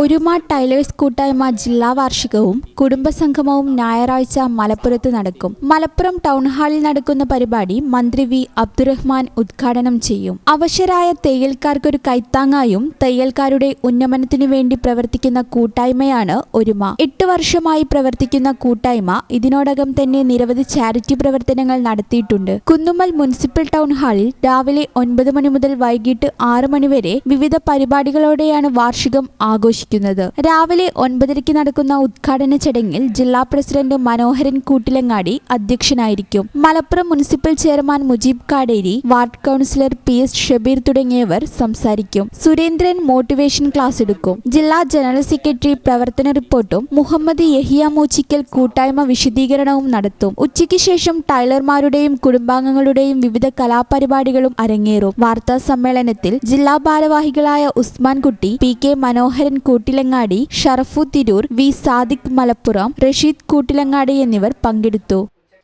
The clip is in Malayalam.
ഒരുമ ടൈലേഴ്സ് കൂട്ടായ്മ ജില്ലാ വാർഷികവും കുടുംബസംഗമവും ഞായറാഴ്ച മലപ്പുറത്ത് നടക്കും. മലപ്പുറം ടൗൺ ഹാളിൽ നടക്കുന്ന പരിപാടി മന്ത്രി വി. അബ്ദുറഹ്മാൻ ഉദ്ഘാടനം ചെയ്യും. അവശരായ തയ്യൽക്കാർക്കൊരു കൈത്താങ്ങായും തയ്യൽക്കാരുടെ ഉന്നമനത്തിനു വേണ്ടി പ്രവർത്തിക്കുന്ന കൂട്ടായ്മയാണ് ഒരുമ. എട്ട് വർഷമായി പ്രവർത്തിക്കുന്ന കൂട്ടായ്മ ഇതിനോടകം തന്നെ നിരവധി ചാരിറ്റി പ്രവർത്തനങ്ങൾ നടത്തിയിട്ടുണ്ട്. കുന്നുമ്മൽ മുനിസിപ്പൽ ടൗൺ ഹാളിൽ രാവിലെ ഒൻപത് മണി മുതൽ വൈകിട്ട് ആറ് മണി വരെ വിവിധ പരിപാടികളോടെയാണ് വാർഷികം ആഘോഷിക്കുന്നത്. രാവിലെ ഒൻപതരയ്ക്ക് നടക്കുന്ന ഉദ്ഘാടന ചടങ്ങിൽ ജില്ലാ പ്രസിഡന്റ് മനോഹരൻ കൂട്ടിലങ്ങാടി അധ്യക്ഷനായിരിക്കും. Malappuram municipal chairman Mujeeb Kaderi ward councillor P S Shabeer തുടങ്ങിയവർ സംസാരിക്കും. സുരേന്ദ്രൻ മോട്ടിവേഷൻ ക്ലാസ് എടുക്കും. ജില്ലാ ജനറൽ സെക്രട്ടറി പ്രവർത്തന റിപ്പോർട്ടും മുഹമ്മദ് യഹിയ മൂച്ചിക്കൽ കൂട്ടായ്മ വിശദീകരണവും നടത്തും. ഉച്ചയ്ക്ക് ശേഷം ടൈലർമാരുടെയും കുടുംബാംഗങ്ങളുടെയും വിവിധ കലാപരിപാടികളും അരങ്ങേറും. വാർത്താ സമ്മേളനത്തിൽ ജില്ലാ ഭാരവാഹികളായ Usman Kutty P K Manoharan Koottilangadi Sharafu Tirur V Sadiq Malappuram Rasheed Koottilangadi എന്നിവർ പങ്കെടുത്തു.